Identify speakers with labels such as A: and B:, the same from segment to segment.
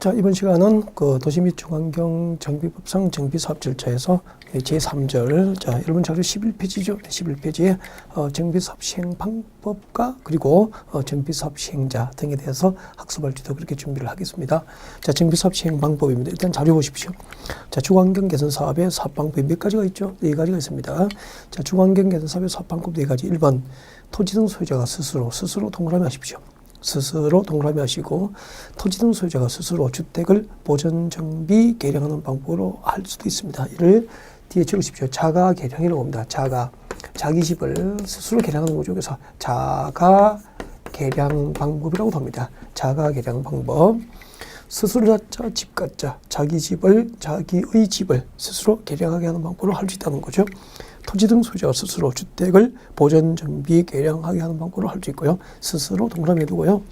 A: 자, 이번 시간은 그 도시 및 중환경 정비법상 정비사업 절차에서 제3절, 자, 여러분 자료 11페이지죠. 11페이지에 어, 정비사업 시행 방법과 그리고 어, 정비사업 시행자 등에 대해서 학습할 지도 그렇게 준비를 하겠습니다. 자, 정비사업 시행 방법입니다. 일단 자료 보십시오. 자, 중환경 개선 사업의 사업 방법이 몇 가지가 있죠? 네 가지가 있습니다. 자, 중환경 개선 사업의 사업 방법 네 가지. 1번, 토지 등 소유자가 스스로, 스스로 동그라미 하십시오. 스스로 동그라미 하시고 토지 등 소유자가 스스로 주택을 보전 정비 개량하는 방법으로 할 수도 있습니다. 이를 뒤에 적으십시오. 자가 개량이라고 합니다. 자가 자기 집을 스스로 개량하는 거죠. 그래서 자가 개량 방법이라고 합니다. 자가 개량 방법. 스스로 자자 집 갖자 자기 집을 자기의 집을 스스로 개량하게 하는 방법으로 할수 있다는 거죠. 토지 등 소유자가 스스로 주택을 보전 정비 개량하게 하는 방법으로 할수 있고요. 스스로 동그라미 두고요.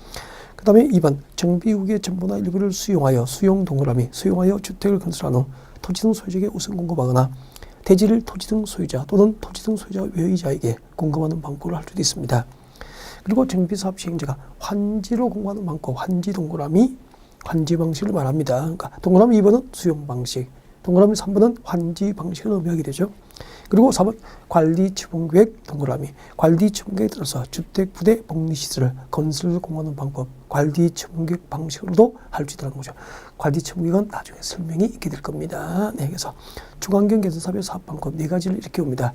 A: 그 다음에 2번 정비 후기의 전부나 일부를 수용하여 수용 동그라미 수용하여 주택을 건설한 후 토지 등 소유자에게 우선 공급하거나 대지를 토지 등 소유자 또는 토지 등 소유자 외의자에게 공급하는 방법을 할 수도 있습니다. 그리고 정비사업 시행자가 환지로 공급하는 방법 환지 동그라미 환지 방식을 말합니다. 그러니까 동그라미 2번은 수용 방식, 동그라미 3번은 환지 방식을 의미하게 되죠. 그리고 4번 관리 지분 계획 동그라미 관리 지분 계획에 따라서 주택 부대 복리 시설을 건설 공하는 방법 관리 지분 계획 방식으로도 할 수 있다는 거죠. 관리 지분 계획은 나중에 설명이 있게 될 겁니다. 네, 그래서 중환경 개선 사업의 사업 방법 네 가지를 이렇게 옵니다.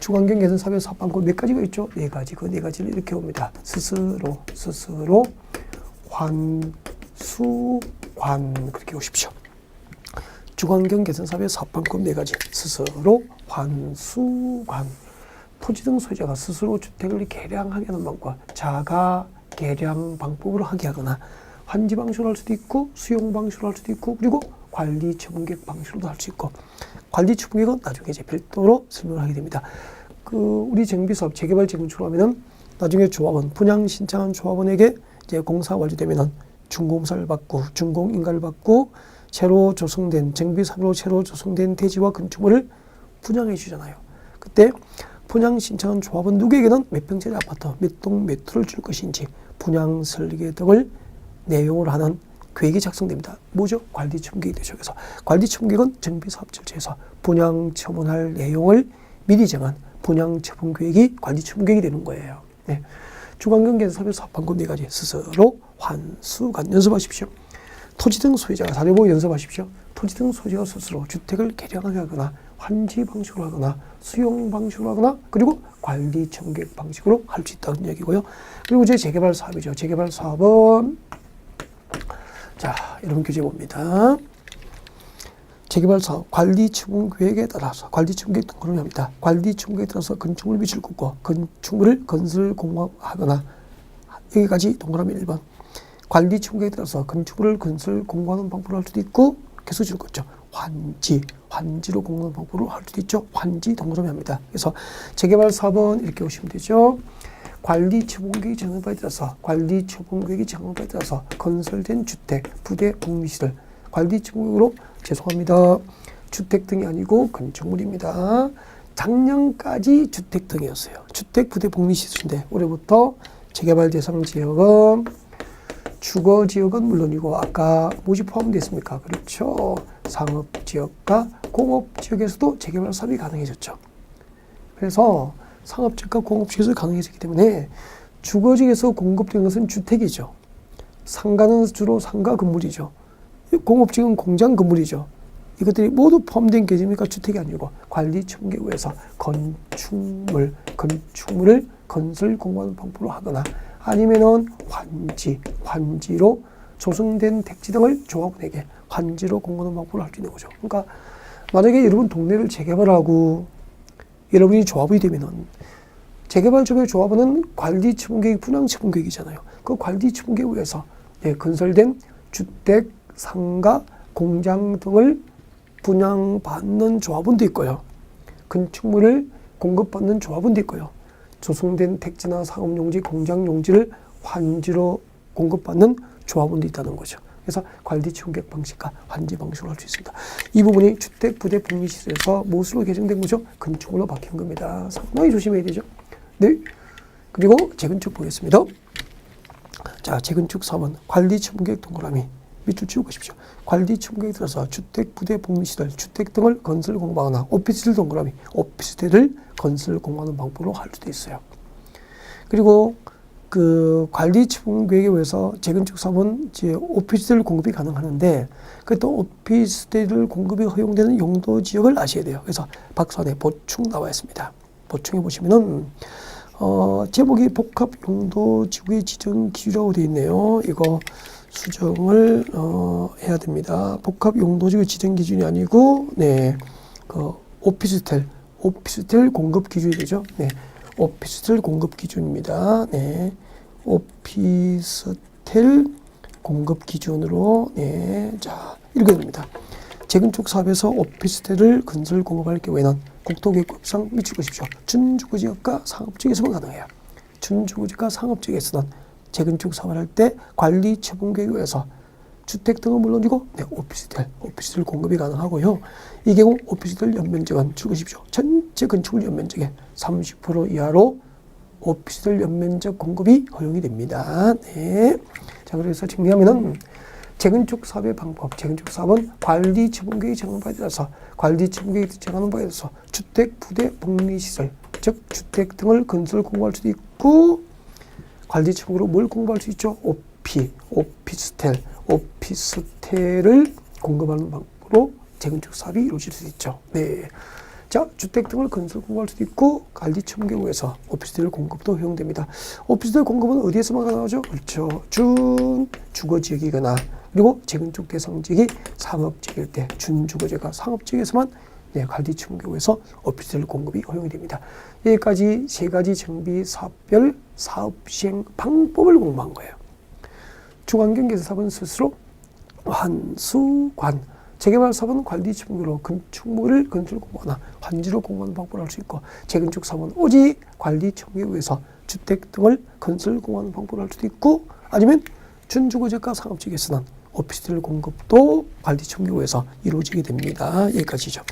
A: 중환경 개선 사업의 사업 방법 몇 가지가 있죠? 네 가지 그 네 가지를 이렇게 옵니다. 스스로 스스로 환 수관 그렇게 오십시오. 주환경 개선 사업의 사업 방법 네 가지 스스로 환수관 토지 등 소유자가 스스로 주택을 개량하게 하는 방법 자가 개량 방법으로 하게 하거나 환지 방식으로 할 수도 있고 수용 방식으로 할 수도 있고 그리고 관리 처분계획 방식으로도 할 수 있고 관리 처분계획은 나중에 이제 별도로 설명을 하게 됩니다. 그 우리 정비 사업 재개발 재건축을 하면은 나중에 조합원 분양 신청한 조합원에게 이제 공사 완료되면은 준공사를 받고 준공인가를 받고 새로 조성된 정비사업으로 새로 조성된 대지와 건축물을 분양해 주잖아요. 그때 분양 신청한 조합원 누구에게는 몇 평짜리 아파트, 몇 동 몇 호를 줄 것인지 분양 설계 등을 내용을 하는 계획이 작성됩니다. 뭐죠? 관리 첨계획이 되죠. 그래서 관리 첨계획은 정비사업 절차에서 분양 처분할 내용을 미리 정한 분양 처분 계획이 관리 첨계획이 되는 거예요. 네. 중앙경 개선사업의 사업 방법 네 가지 스스로 환수관 연습하십시오. 토지 등 소유자가 자료 보고 연습하십시오. 토지 등 소유자가 스스로 주택을 개량하게 하거나 환지 방식으로 하거나 수용 방식으로 하거나 그리고 관리 청객 방식으로 할 수 있다는 얘기고요. 그리고 이제 재개발 사업이죠. 재개발 사업은 자 여러분 교재 봅니다. 재개발 사업 관리 추분 계획에 따라서 관리 추분 계획 등을 합니다. 관리 계획에 따라서 건축물 위치를 굽고 건축물을 건설 공모하거나 여기까지 동그라미 1번 관리 계획에 따라서 건축물을 건설 공모하는 방법을 할 수도 있고 계속 줄 거죠. 환지, 환지로 공모하는 방법으로 할 수도 있죠. 환지 동그라미 합니다. 그래서 재개발 사업은 이렇게 오시면 되죠. 관리 처분계획이 정한 바에 따라서 관리 처분계획이 정한 바에 따라서 건설된 주택, 부대, 복리시설 관리 처분으로 죄송합니다. 주택 등이 아니고 건축물입니다. 작년까지 주택 등이었어요. 주택, 부대, 복리시설인데 올해부터 재개발 대상 지역은 주거 지역은 물론이고 아까 뭐지 포함됐습니까? 그렇죠. 상업 지역과 공업 지역에서도 재개발 사업이 가능해졌죠. 그래서 상업 지역과 공업 지역에서 가능해졌기 때문에 주거 지역에서 공급되는 것은 주택이죠. 상가는 주로 상가 건물이죠. 공업 지역은 공장 건물이죠. 이것들이 모두 포함된 개념이니까 주택이 아니고 관리 청계구에서 건축물, 건축물을 건설 공부하는 방법으로 하거나 아니면은 환지, 환지로 조성된 택지 등을 조합원에게 환지로 공부하는 방법을 할수 있는 거죠. 그러니까 만약에 여러분 동네를 재개발하고 여러분이 조합이 되면은 재개발 쪽의 조합원은 관리 처분 계획, 분양 처분 계획이잖아요. 그 관리 처분 계획에서 예, 건설된 주택, 상가, 공장 등을 분양받는 조합원도 있고요. 건축물을 공급받는 조합원도 있고요. 조성된 택지나 상업용지, 공장용지를 환지로 공급받는 조합원도 있다는 거죠. 그래서 관리 총객 방식과 환지 방식으로 할 수 있습니다. 이 부분이 주택 부대 복리시설에서 무엇으로 개정된 거죠? 건축물로 바뀐 겁니다. 상당히 조심해야 되죠. 네. 그리고 재건축 보겠습니다. 자, 재건축 3은 관리 총객 동그라미. 밑줄 치우십시오. 관리 총계에 들어서 주택, 부대, 복리시설, 주택 등을 건설 공부하거나 오피스텔 동그라미, 오피스텔을 건설 공부하는 방법으로 할 수도 있어요. 그리고 그 관리 계획에 의해서 재건축 사업은 이제 오피스텔 공급이 가능하는데 그또 오피스텔 공급이 허용되는 용도 지역을 아셔야 돼요. 그래서 박스 안에 보충 나와 있습니다. 보충해 보시면은 어 제목이 복합 용도 지구의 지정 기준이라고 되어 있네요. 이거 수정을 어 해야 됩니다. 복합 용도 지구 지정 기준이 아니고 네 그 오피스텔 오피스텔 공급 기준이 되죠. 네. 오피스텔 공급 기준입니다. 네. 오피스텔 공급 기준으로 네. 자, 읽어야 됩니다. 재건축 사업에서 오피스텔을 건설 공급할 경우에는 미칠 것이죠. 준주거지역과 상업지역에서만 가능해요. 준주거지역과 상업지역에서는 재건축 사업을 할때 관리 처분 계획에 의해서 주택 등은 물론이고 네, 오피스텔, 오피스텔 공급이 가능하고요. 이 경우 오피스텔 연면적은 줄것이죠 전체 건축물 연면적의 30% 이하로 오피스텔 연면적 공급이 허용이 됩니다. 네. 자, 그래서 정리하면은 재건축 사업의 방법, 재건축 사업은 관리 처분 계획이 정하는 바에 따라서 관리 처분 계획이 정하는 바에 따라서 주택, 부대, 복리시설, 즉 주택 등을 건설 공부할 수도 있고 관리 처분으로 뭘 공부할 수 있죠? 오피, 오피스텔, 오피스텔을 공급하는 방법으로 재건축 사업이 이루어질 수 있죠. 네. 자, 주택 등을 건설 공부할 수도 있고 관리 처분 경우에서 오피스텔 공급도 허용됩니다. 오피스텔 공급은 어디에서만 가능하죠? 그렇죠. 준 주거 지역이거나 그리고 재건축 대상 지역이 상업 지역일 때 준주거 지역과 상업 지역에서만 네, 처분 경우에서 오피스텔 공급이 허용이 됩니다. 여기까지 세 가지 정비 사업별 사업 시행 방법을 공부한 거예요. 중앙경계에서 사업은 스스로 환수관 재개발 사업은 관리 처분으로 건축물을 건설 공부하나 환지로 공부하는 방법을 할수 있고 재건축 사업은 오직 관리 처분에 의해서 주택 등을 건설 공부하는 방법을 할 수도 있고 아니면 준주거지역과 상업지역에서는 오피스텔 공급도 관리 처분에 의해서 이루어지게 됩니다. 여기까지죠.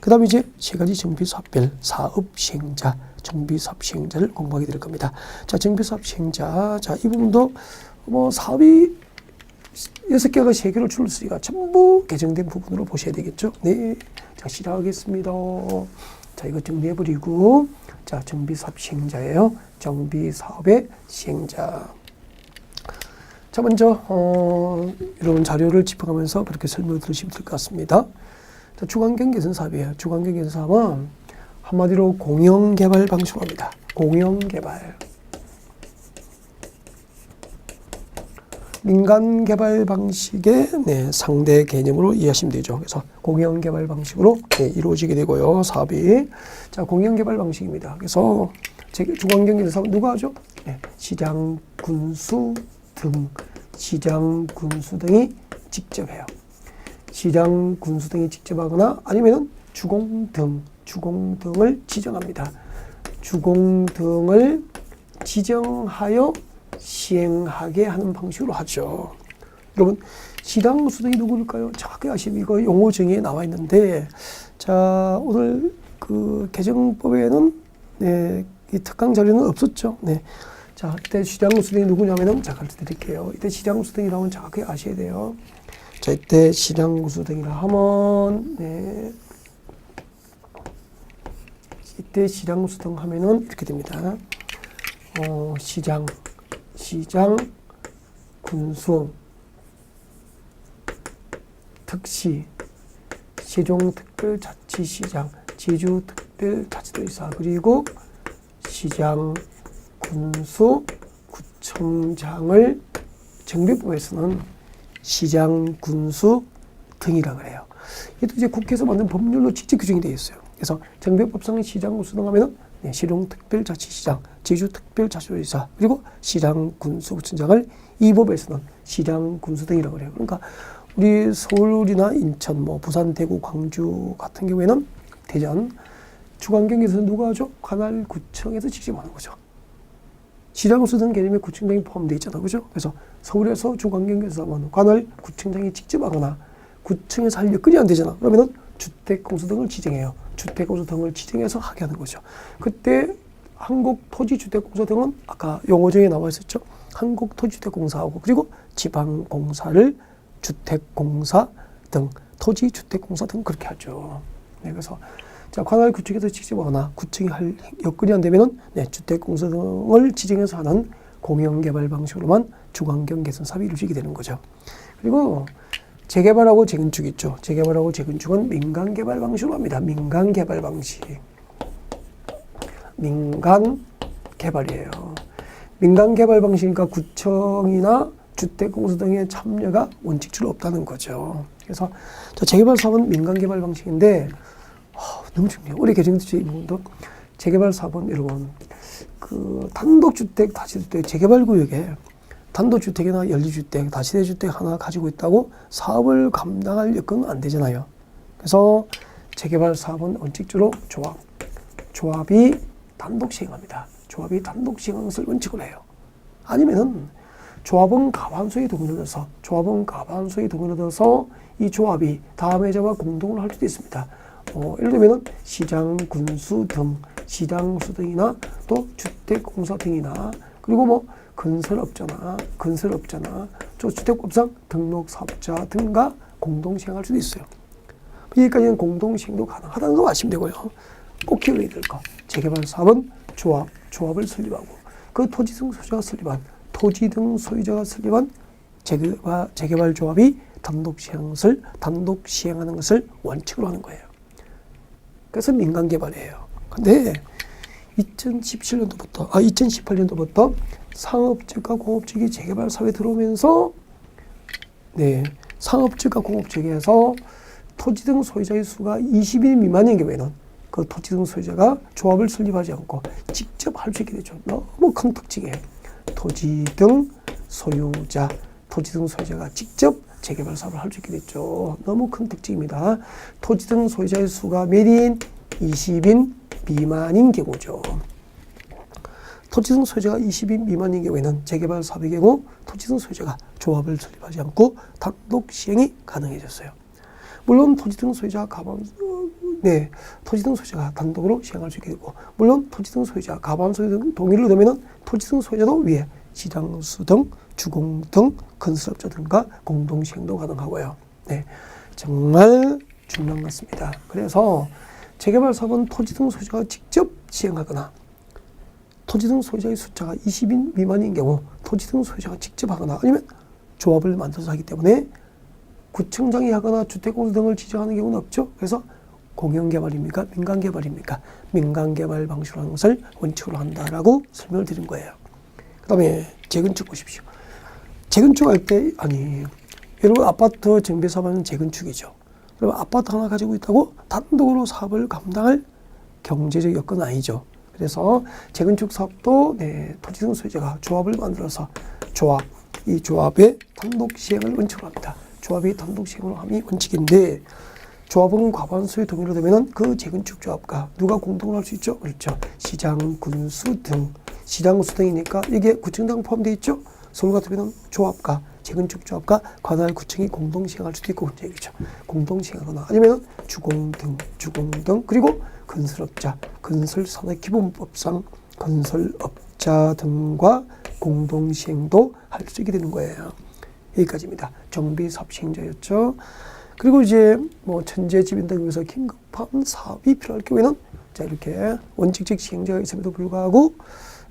A: 그 다음에 이제 세 가지 정비사업별 사업 시행자, 정비사업 시행자를 공부하게 될 겁니다. 자, 정비사업 시행자. 자, 이 부분도 뭐 사업이 여섯 개가 세 개를 줄을 쓰니까 전부 개정된 부분으로 보셔야 되겠죠. 네. 자, 시작하겠습니다. 자, 이거 정리해버리고. 자, 정비사업 시행자예요. 정비사업의 시행자. 자, 먼저, 어, 여러분 자료를 짚어가면서 그렇게 설명을 들으시면 될 것 같습니다. 자, 주관경 개선 사업이에요. 주관경 개선 사업은 한마디로 공영 개발 방식으로 합니다. 공영 개발. 민간 개발 방식의 네, 상대 개념으로 이해하시면 되죠. 그래서 공영 개발 방식으로 네, 이루어지게 되고요. 사업이 자 공영 개발 방식입니다. 그래서 주관경 개선 사업 누가 하죠? 네, 시장, 군수 등 시장, 군수 등이 직접 해요. 시장, 군수 등이 직접 하거나 아니면은 주공 등, 주공 등을 지정합니다. 주공 등을 지정하여 시행하게 하는 방식으로 하죠. 여러분, 시장 군수 등이 누구일까요? 정확히 아시면 이거 용어 정의에 나와 있는데, 자, 오늘 그 개정법에는 네, 이 특강 자료는 없었죠. 네. 자, 이때 시장 군수 등이 누구냐면은 자, 가르쳐 드릴게요. 이때 시장 군수 등이 나오면 정확히 아셔야 돼요. 자, 이때 시장 구수 등이라 하면, 네. 이때 시장 구수 등 하면은 이렇게 됩니다. 어, 시장, 시장, 군수, 특시, 세종특별자치시장, 제주특별자치도지사, 그리고 시장, 군수, 구청장을 정비법에서는 시장, 군수 등이라고 해요. 이도 이제 국회에서 만든 법률로 직접 규정이 되어 있어요. 그래서 정비법상 시장, 군수 등 하면은 네, 시룡특별자치시장, 제주특별자치도지사 그리고 시장, 군수, 구청장을 이 법에서는 시장, 군수 등이라고 해요. 그러니까 우리 서울이나 인천, 뭐 부산, 대구, 광주 같은 경우에는 대전, 중앙경에서 누가 하죠? 관할 구청에서 직접 하는 거죠. 시장 수등 개념에 구청장이 포함되어 있잖아. 그죠? 그래서 서울에서 하면 관할 구청장이 직접 하거나 구청에서 할 여건이 안 되잖아. 그러면은 주택공수 등을 지정해요. 주택공수 등을 지정해서 하게 하는 거죠. 그때 한국토지주택공사 등은 아까 용어정에 나와 있었죠. 한국토지주택공사하고 그리고 지방공사를 주택공사 등 토지주택공사 등 그렇게 하죠. 네, 그래서 자 관할 구청에서 직접 하거나 구청이 할 여건이 안 되면은 네, 주택 공사 등을 지정해서 하는 공영 개발 방식으로만 주관경 개선 사업이 이루어지게 되는 거죠. 그리고 재개발하고 재건축 있죠. 재개발하고 재건축은 민간 개발 방식으로 합니다. 민간 개발 방식. 민간 개발이에요. 민간 개발 방식이니까 구청이나 주택공사 등의 참여가 원칙적으로 없다는 거죠. 그래서 저 재개발 사업은 민간 개발 방식인데 아, 너무 중요해요. 우리 개정주의 부분도 재개발 사업은 여러분 그 단독주택, 다시주택, 재개발 구역에 단독주택이나 연립주택, 다시대주택 하나 가지고 있다고 사업을 감당할 여건은 안 되잖아요. 그래서 재개발 사업은 원칙적으로 조합, 조합이 단독 시행합니다. 조합이 단독 시행하는 것을 원칙으로 해요. 아니면은 조합은 가반수의 동의를 얻어서 조합은 가반수의 동의를 얻어서 이 조합이 다음 회자와 공동을 할 수도 있습니다. 어, 예를 들면은 시장, 군수 등 시장수 등이나 또 주택공사 등이나 그리고 뭐 건설업자나 건설업자나 저 주택법상 등록사업자 등과 공동 시행할 수도 있어요. 여기까지는 공동 시행도 가능하다는 거 아시면 되고요. 꼭 기억해야 될 거. 재개발 사업은 조합, 조합을 설립하고 그 토지 등 소유자가 설립한 토지 등 소유자가 설립한 재개발, 재개발 조합이 단독 시행을 단독 시행하는 것을 원칙으로 하는 거예요. 그래서 민간 개발이에요. 근데 2017년도부터 아 2018년도부터 상업지역과 공업지역이 재개발 사회에 들어오면서 네 상업지역과 공업지역에서 토지 등 소유자의 수가 20인 미만인 경우에는 그 토지 등 소유자가 조합을 설립하지 않고 직접 할 수 있게 되죠. 너무 큰 특징이에요. 토지 등 소유자, 토지 등 소유자가 직접 재개발 사업을 할 수 있게 됐죠. 너무 큰 특징입니다. 토지 등 소유자의 수가 몇인 20인 미만인 경우죠. 토지 등 소유자가 20인 미만인 경우에는 재개발 사업의 경우 토지 등 소유자가 조합을 설립하지 않고 단독 시행이 가능해졌어요. 물론 토지 등 소유자가 가반 네 토지 등 소유자가 단독으로 시행할 수 있게 되고 물론 토지 등 소유자 가반 소유 등 동의를 얻으면은 토지 등 소유자도 위에 시장수 등 주공 등 건설업자 등과 공동 시행도 가능하고요. 네 정말 중요한 것 같습니다. 그래서 재개발 사업은 토지 등 소유자가 직접 시행하거나 토지 등 소유자의 숫자가 20인 미만인 경우 토지 등 소유자가 직접 하거나 아니면 조합을 만들어서 하기 때문에 구청장이 하거나 주택공사 등을 지정하는 경우는 없죠. 그래서 공영개발입니까? 민간개발입니까? 민간개발 방식으로 하는 것을 원칙으로 한다라고 설명을 드린 거예요. 그 다음에 재건축 보십시오. 재건축할 때 아니 여러분 아파트 정비 사업은 재건축이죠. 그럼 아파트 하나 가지고 있다고 단독으로 사업을 감당할 경제적 여건은 아니죠. 그래서 재건축 사업도 네, 토지 등 소유자가 조합을 만들어서 조합, 이 조합의 단독 시행을 원칙으로 합니다. 조합이 단독 시행을 함이 원칙인데 조합은 과반수의 동의로 되면은 그 재건축 조합과 누가 공동을 할수 있죠? 그렇죠. 시장, 군수 등 시장수 등이니까 이게 구청장 포함되어 있죠. 서울 같으면 조합과 재건축 조합과 관할 구청이 공동 시행할 수도 있고 그런 얘기죠. 공동 시행하거나 아니면 주공 등, 주공 등 그리고 건설업자, 건설산업 기본법상 건설업자 등과 공동 시행도 할 수 있게 되는 거예요. 여기까지입니다. 정비 사업 시행자였죠. 그리고 이제 뭐 천재 집인 등에서 긴급한 사업이 필요할 경우에는 자 이렇게 원칙적 시행자가 있음에도 불구하고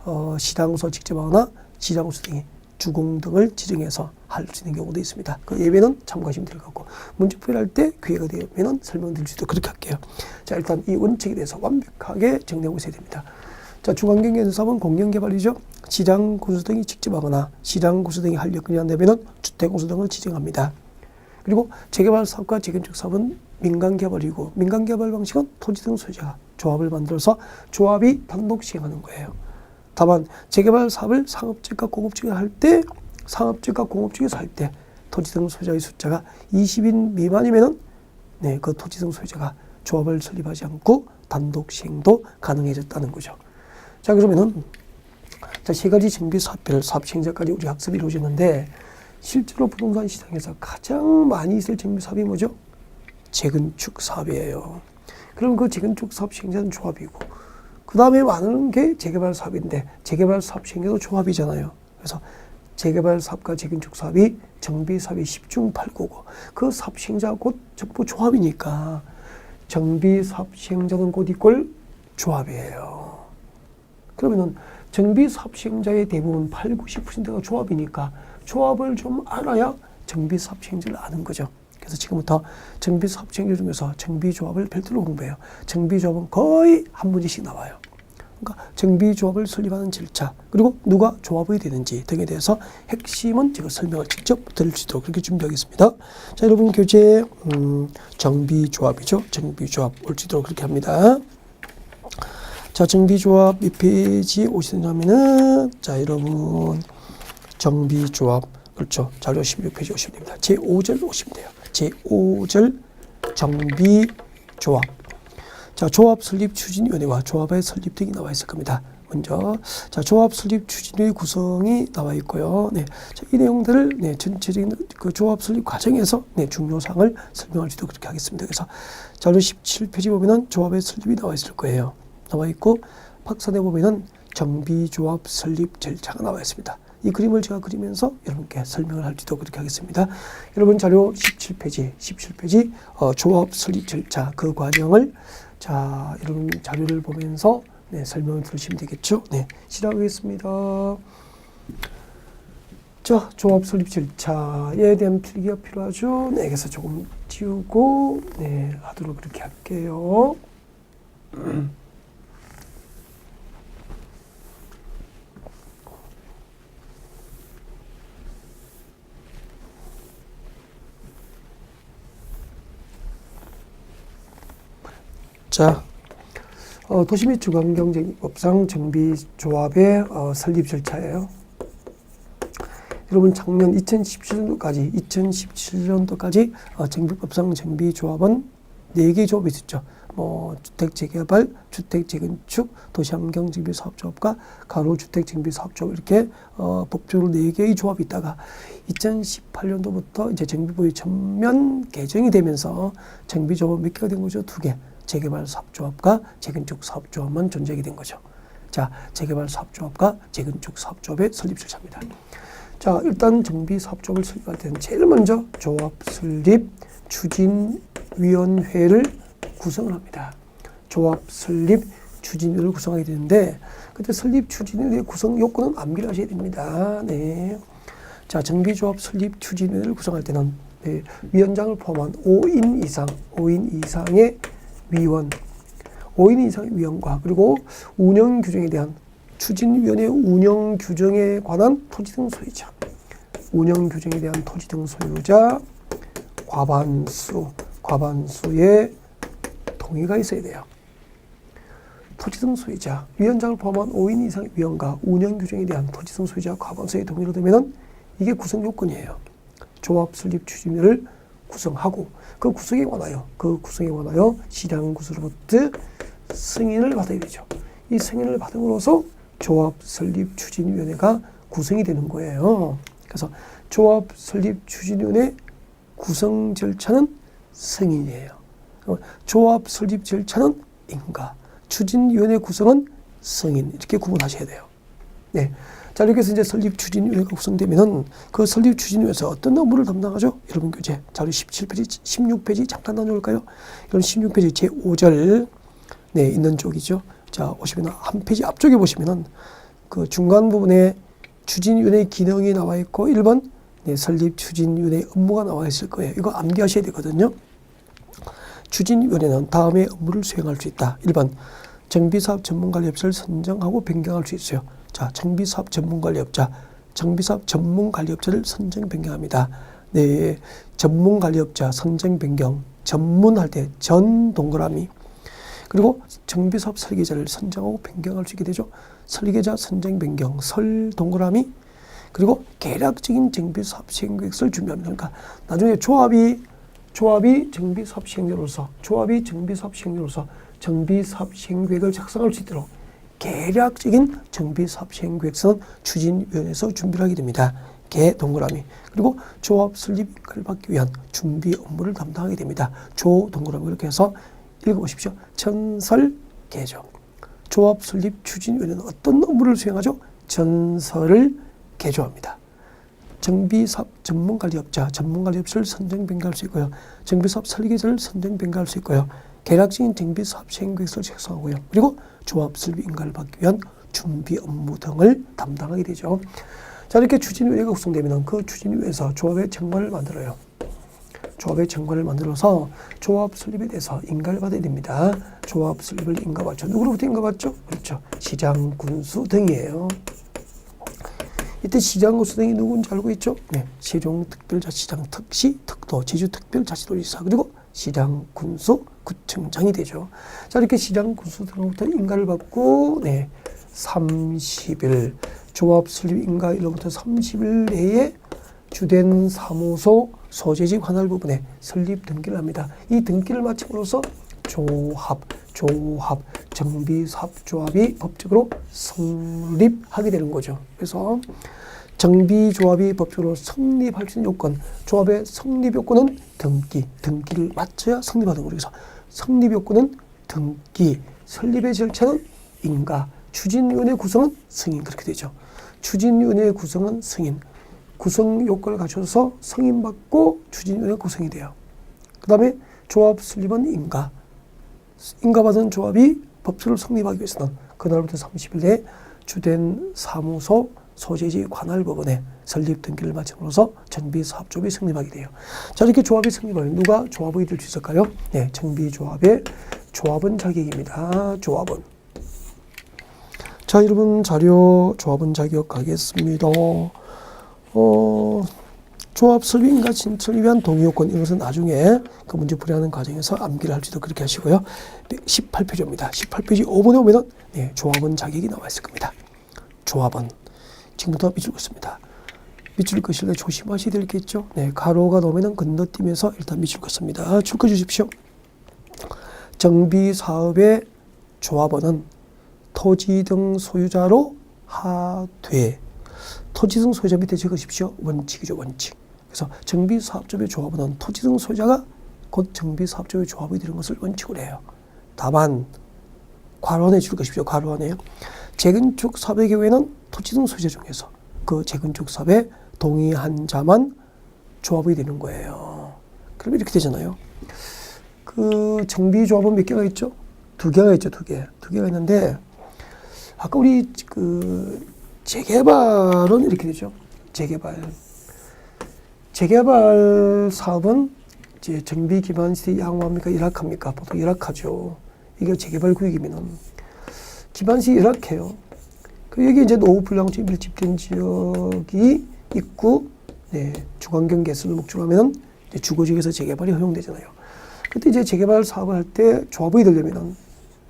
A: 어, 시장소 직접 하거나 시장수 등이 주공 등을 지정해서 할 수 있는 경우도 있습니다. 그 예배는 참고하시면 될 것 같고 문제 풀이할 때 기회가 되면 설명드릴 수도 그렇게 할게요. 자 일단 이 원칙에 대해서 완벽하게 정리하고 있어야 됩니다. 자 중앙경계 사업은 공영개발이죠. 시장 군수 등이 직접 하거나 시장 군수 등이 할 여건이 안 되면 주택공사 등을 지정합니다. 그리고 재개발 사업과 재건축 사업은 민간 개발이고 민간 개발 방식은 토지 등 소유자가 조합을 만들어서 조합이 단독 시행하는 거예요. 다만 재개발 사업을 상업지역과 공업지역에 할 때 상업지역과 공업지역에서 할 때 토지 등 소유자의 숫자가 20인 미만이면은 네, 그 토지 등 소유자가 조합을 설립하지 않고 단독 시행도 가능해졌다는 거죠. 자 그러면은 자, 세 가지 정비 사업별 사업 시행자까지 우리 학습이 이루어졌는데 실제로 부동산 시장에서 가장 많이 있을 정비 사업이 뭐죠? 재건축 사업이에요. 그럼 그 재건축 사업 시행자는 조합이고 그 다음에 많은 게 재개발 사업인데 재개발 사업 시행자도 조합이잖아요. 그래서 재개발 사업과 재건축 사업이 정비 사업이 10중 8구고 그 사업 시행자 곧 정부 조합이니까 정비 사업 시행자는 곧 이꼴 조합이에요. 그러면은 정비 사업 시행자의 대부분 8, 90%가 조합이니까 조합을 좀 알아야 정비 사업 시행자를 아는 거죠. 그래서 지금부터 정비 사업 시행자 중에서 정비 조합을 별도로 공부해요. 정비 조합은 거의 한 문제씩 나와요. 그러니까 정비 조합을 설립하는 절차 그리고 누가 조합이 되는지 등에 대해서 핵심은 제가 설명을 직접 드릴 수 있도록 그렇게 준비하겠습니다. 자 여러분 교재 음, 정비 조합이죠. 정비 조합 올 수 있도록 그렇게 합니다. 자 정비 조합 몇 페이지 오시냐면은 자 여러분 정비 조합 그렇죠 자료 16페이지 오시면 됩니다 제 5절 오시면 돼요 제 5절 정비 조합. 자 조합 설립 추진위원회와 조합의 설립 등이 나와 있을 겁니다. 먼저 자 조합 설립 추진위의 구성이 나와 있고요. 네, 자, 이 내용들을 네, 전체적인 그 조합 설립 과정에서 네, 중요 사항을 설명할 수도 그렇게 하겠습니다. 그래서 자료 17페이지 보면은 조합의 설립이 나와 있을 거예요. 나와 있고 박선에 보면은 정비 조합 설립 절차가 나와 있습니다. 이 그림을 제가 그리면서 여러분께 설명을 할지도 그렇게 하겠습니다. 여러분 자료 17페이지, 17페이지 어, 조합 설립 절차 그 과정을 자 여러분 자료를 보면서 네, 설명을 들으시면 되겠죠. 네, 시작하겠습니다. 자, 조합 설립 절차에 대한 필기가 필요하죠. 네, 그래서 조금 지우고 네, 하도록 그렇게 할게요. 자, 어, 도시 및 주거환경정비법상 정비 조합의 어, 설립 절차예요. 여러분 작년 2017년도까지 2017년도까지 어, 정비법상 정비 조합은 4개 조합이 있었죠. 뭐 주택 재개발, 주택 재건축, 도시환경 정비 사업 조합과 가로 주택 정비 사업 조합 이렇게 어, 법적으로 4개의 조합이 있다가 2018년도부터 이제 정비법이 전면 개정이 되면서 정비 조합은 몇 개가 된 거죠? 두 개. 재개발 사업조합과 재건축 사업조합만 존재하게 된 거죠. 자, 재개발 사업조합과 재건축 사업조합의 설립 절차입니다. 자, 일단 정비 사업조합을 설립할 때는 제일 먼저 조합 설립 추진위원회를 구성을 합니다. 조합 설립 추진위를 구성하게 되는데 그때 설립 추진위의 구성 요건은 암기하셔야 됩니다. 네. 자, 정비조합 설립 추진위를 구성할 때는 네, 위원장을 포함한 5인 이상, 5인 이상의 위원, 5인 이상의 위원과 그리고 운영 규정에 대한 추진위원회 운영 규정에 관한 토지 등 소유자, 운영 규정에 대한 토지 등 소유자 과반수, 과반수의 동의가 있어야 돼요. 토지 등 소유자, 위원장을 포함한 5인 이상의 위원과 운영 규정에 대한 토지 등 소유자 과반수의 동의로 되면은 이게 구성 요건이에요. 조합 설립 추진위를 구성하고 그 구성에 관하여 그 구성에 관하여 시장구수로부터 승인을 받아야 되죠. 이 승인을 받음으로써 조합 설립 추진위원회가 구성이 되는 거예요. 그래서 조합 설립 추진위원회 구성 절차는 승인이에요. 어, 조합 설립 절차는 인가, 추진위원회 구성은 승인 이렇게 구분하셔야 돼요. 네. 자, 해서 이제 설립 추진위원회가 구성되면은 그 설립 추진위원회에서 어떤 업무를 담당하죠? 여러분 교재 자료 17페이지, 16페이지 잠깐 다녀올까요? 이건 16페이지 제 5절 네, 있는 쪽이죠. 자, 오시면 한 페이지 앞쪽에 보시면은 그 중간 부분에 추진위원회 기능이 나와 있고 1번 네, 설립 추진위원회 업무가 나와 있을 거예요. 이거 암기하셔야 되거든요. 추진위원회는 다음에 업무를 수행할 수 있다. 1번 정비사업 전문관리업체를 선정하고 변경할 수 있어요. 자, 정비사업 전문관리업자, 정비사업 전문관리업자를 선정 변경합니다. 네, 전문관리업자 선정 변경, 전문할 때 전 동그라미. 그리고 정비사업 설계자를 선정하고 변경할 수 있게 되죠. 설계자 선정 변경, 설 동그라미. 그리고 계략적인 정비사업 시행 계획서를 준비합니다. 그러니까 나중에 조합이 조합이 정비사업 시행자로서 조합이 정비사업 시행자로서 정비사업 시행 계획을 작성할 수 있도록 계략적인 정비 사업 시행 계획서는 추진위원회에서 준비를 하게 됩니다. 개 동그라미 그리고 조합 설립을 받기 위한 준비 업무를 담당하게 됩니다. 조 동그라미 이렇게 해서 읽어보십시오. 전설 개정 조합 설립 추진위원회는 어떤 업무를 수행하죠? 전설을 개조합니다. 정비사업 전문관리업자, 전문관리업체를 선정 변경할 수 있고요. 정비사업 설계자를 선정 변경할 수 있고요. 계략적인 정비사업 시행계획서를 작성하고요. 그리고 조합 설비 인가를 받기 위한 준비 업무 등을 담당하게 되죠. 자 이렇게 추진위원회가 구성되면 그 추진위에서 조합의 정관을 만들어요. 조합의 정관을 만들어서 조합 설립에 대해서 인가를 받아야 됩니다. 조합 설립을 인가받죠. 누구로부터 인가받죠? 그렇죠. 시장, 군수 등이에요. 이때 시장, 군수 등이 누군지 알고 있죠? 네. 세종특별자치장 특시, 특도, 제주특별자치도지사 그리고 시장, 군수, 구청장이 되죠. 자 이렇게 시장, 군수 등으로부터 인가를 받고 네. 30일 조합 설립 인가일로부터 30일 내에 주된 사무소 소재지 관할 부분에 설립 등기를 합니다. 이 등기를 마침으로써 조합, 조합, 정비사업조합이 법적으로 성립하게 되는 거죠. 그래서 정비조합이 법적으로 성립할 수 있는 요건, 조합의 성립 요건은 등기, 등기를 마쳐야 성립하는 거죠. 그래서 성립 요건은 등기, 설립의 절차는 인가, 추진위원회 구성은 승인 그렇게 되죠. 추진위원회 구성은 승인, 구성 요건을 갖춰서 승인받고 추진위원회 구성이 돼요. 그 다음에 조합 설립은 인가. 인가받은 조합이 법적으로 성립하기 위해서는 그날부터 30일 내에 주된 사무소 소재지 관할 법원에 설립 등기를 마침으로써 정비사업조합이 성립하게 돼요. 자 이렇게 조합이 성립하면 누가 조합의 될수 있을까요? 네, 정비조합의 조합은 자격입니다. 조합은. 자 여러분 자료 조합은 자격 가겠습니다. 어, 조합 설립인가 신청을 위한 동의요건 이것은 나중에 그 문제 풀이하는 과정에서 암기를 할지도 그렇게 하시고요. 18페이지입니다. 18페이지 5번에 오면은 네, 조합은 자격이 나와 있을 겁니다. 조합은 지금부터 밑줄 긋습니다. 밑줄 때 조심하셔야 있죠. 네, 가로가 나오면은 건너뛰면서 일단 밑줄 긋습니다. 줄 긋어 주십시오. 정비 사업의 조합원은 토지 등 소유자로 하되 토지 등 소유자 밑에 적으십시오. 원칙이죠, 원칙. 그래서 정비사업조합의 조합원은 토지 등 소유자가 곧 정비사업조합의 조합이 되는 것을 원칙으로 해요. 다만 괄호 안에 줄 것이죠. 괄호 안에요. 재건축 사업의 경우에는 토지 등 소유자 중에서 그 재건축 사업에 동의한 자만 조합이 되는 거예요. 그럼 이렇게 되잖아요. 그 정비조합은 몇 개가 있죠? 두 개가 있죠, 두 개. 두 개가 있는데 아까 우리 그 재개발은 이렇게 되죠. 재개발. 재개발 사업은 이제 정비 기반 시대 양호합니까? 열악합니까? 보통 열악하죠. 이게 재개발 구역이면은 시대 열악해요. 그 여기 이제 노후 불량증 밀집된 지역이 있고, 네, 주관경 개수를 이제 주거지역에서 재개발이 허용되잖아요. 그때 이제 재개발 사업을 할 때 조합이 되려면은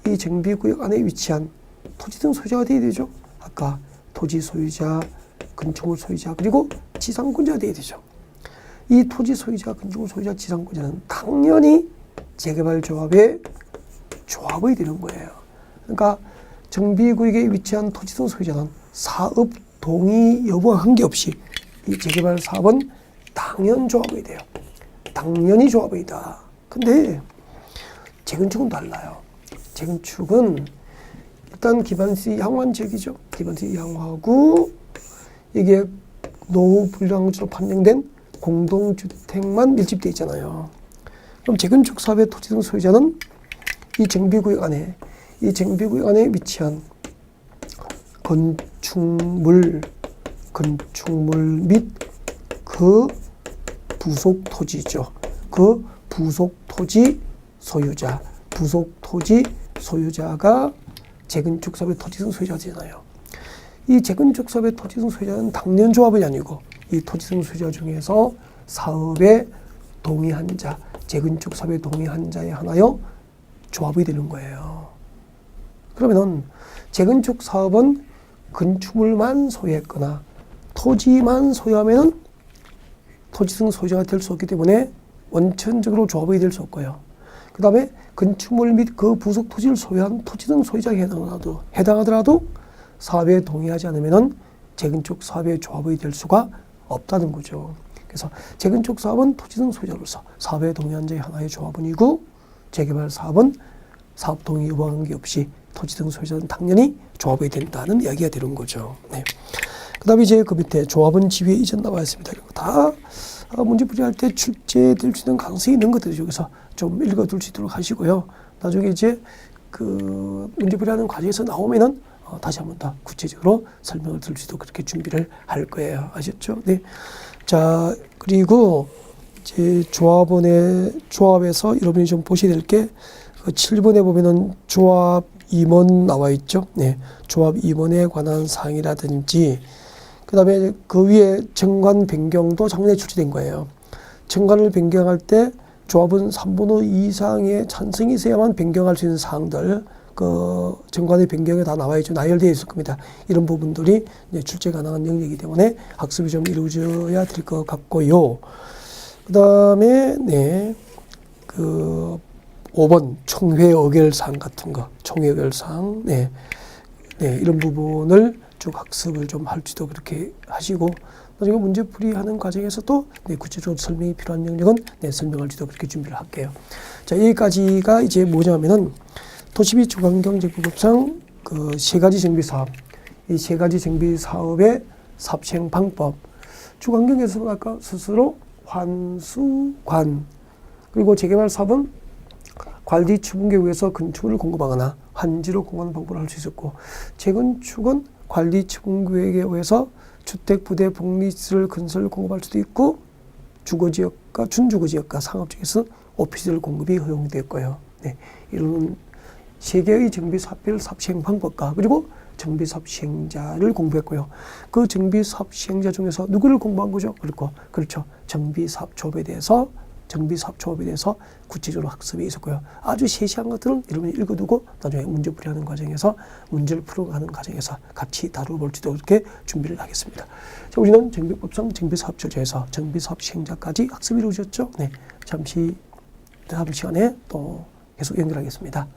A: 이 정비구역 안에 위치한 토지 등 소유자가 돼야 되죠. 아까 토지 소유자, 건축물 소유자 그리고 지상권자가 돼야 되죠. 이 토지 소유자, 건축물 소유자, 지상권자는 당연히 재개발 조합의 조합이 되는 거예요. 그러니까 정비구역에 위치한 토지 등 소유자는 사업 동의 여부와 관계없이 이 재개발 사업은 당연 조합이 돼요. 당연히 조합이다. 근데 재건축은 달라요. 재건축은 일단 기반시 양호한 지역이죠. 기반시 양호하고 이게 노후 불량지로 판정된 공동주택만 밀집돼 있잖아요. 그럼 재건축 사업의 토지 등 소유자는 이 정비구역 안에 이 정비구역 안에 위치한 건축물 건축물 및 그 부속 토지죠. 그 부속 토지 소유자, 부속 토지 소유자가 재건축 사업의 토지 등 소유자잖아요. 이 재건축 사업의 토지 등 소유자는 당년 조합이 아니고 이 토지 등 소유자 중에서 사업에 동의한 자, 재건축 사업에 동의한 자에 하나여 조합이 되는 거예요. 그러면은 재건축 사업은 건축물만 소유했거나 토지만 소유하면은 토지 등 소유자가 될 수 없기 때문에 원천적으로 조합이 될 수 없고요. 그 다음에 건축물 및 그 부속 토지를 소유한 토지 등 소유자에 해당하더라도, 해당하더라도 사업에 동의하지 않으면은 재건축 사업의 조합이 될 수가 없다는 거죠. 그래서 재건축 사업은 토지 등 소유자로서 사업에 동의한 자의 하나의 조합원이고 재개발 사업은 사업 동의 여부와 관계 없이 토지 등 소유자는 당연히 조합이 된다는 이야기가 되는 거죠. 네. 그 다음에 이제 그 밑에 조합은 지위에 있습니다. 이거 다 어, 문제 풀이할 때 출제될 수 있는 가능성이 있는 것들을 여기서 좀 읽어둘 수 있도록 하시고요. 나중에 이제 그 문제 풀이하는 과정에서 나오면은 어, 다시 한번 더 구체적으로 설명을 드릴 수도 그렇게 준비를 할 거예요. 아셨죠? 네. 자 그리고 이제 조합원의 조합에서 여러분이 좀 보셔야 될 게 그 7번에 보면은 조합 임원 나와 있죠. 네. 조합 임원에 관한 사항이라든지 그다음에 그 위에 정관 변경도 작년에 출시된 거예요. 정관을 변경할 때 조합은 3분의 2 이상의 찬성이 있어야만 변경할 수 있는 사항들 그 정관의 변경에 다 나와 있죠. 나열되어 있을 겁니다. 이런 부분들이 출제 가능한 영역이기 때문에 학습이 좀 이루어져야 될 것 같고요. 그다음에 네. 그 5번 총회 의결사항 같은 거, 총회 의결사항, 네, 네 이런 부분을 쭉 학습을 좀 할지도 그렇게 하시고 나중에 문제풀이 하는 과정에서도 네, 구체적으로 설명이 필요한 영역은 네, 설명할지도 그렇게 준비를 할게요. 자 여기까지가 이제 뭐냐면은 도시비 주관경제구급상 그 세 가지 정비 사업, 이 세 가지 정비 사업의 사업 방법, 주관경에서는 아까 스스로 환수관 그리고 재개발 사업은 관리 추분계획에서 건축을 공급하거나 환지로 공급하는 방법을 할 수 있었고 재건축은 관리 추분계획에 의해서 주택 부대 복리시설 건설을 공급할 수도 있고 주거 지역과 준주거 지역과 상업 지역에서 오피스를 공급이 허용되었고요. 네, 이런 세 개의 정비 사업별 사업 시행 방법과 그리고 정비 사업 시행자를 공부했고요. 그 정비 사업 시행자 중에서 누구를 공부한 거죠? 그렇고 그렇죠. 정비 사업 조업에 대해서 정비 사업 조업에 대해서 구체적으로 학습이 있었고요. 아주 세세한 것들은 여러분이 읽어두고 나중에 문제 풀이하는 과정에서 문제를 풀어가는 과정에서 같이 다뤄볼지도 이렇게 준비를 하겠습니다. 자, 우리는 정비법상 정비사업 조제에서 정비사업 시행자까지 학습이 이루어졌죠. 네, 잠시 다음 시간에 또 계속 연결하겠습니다.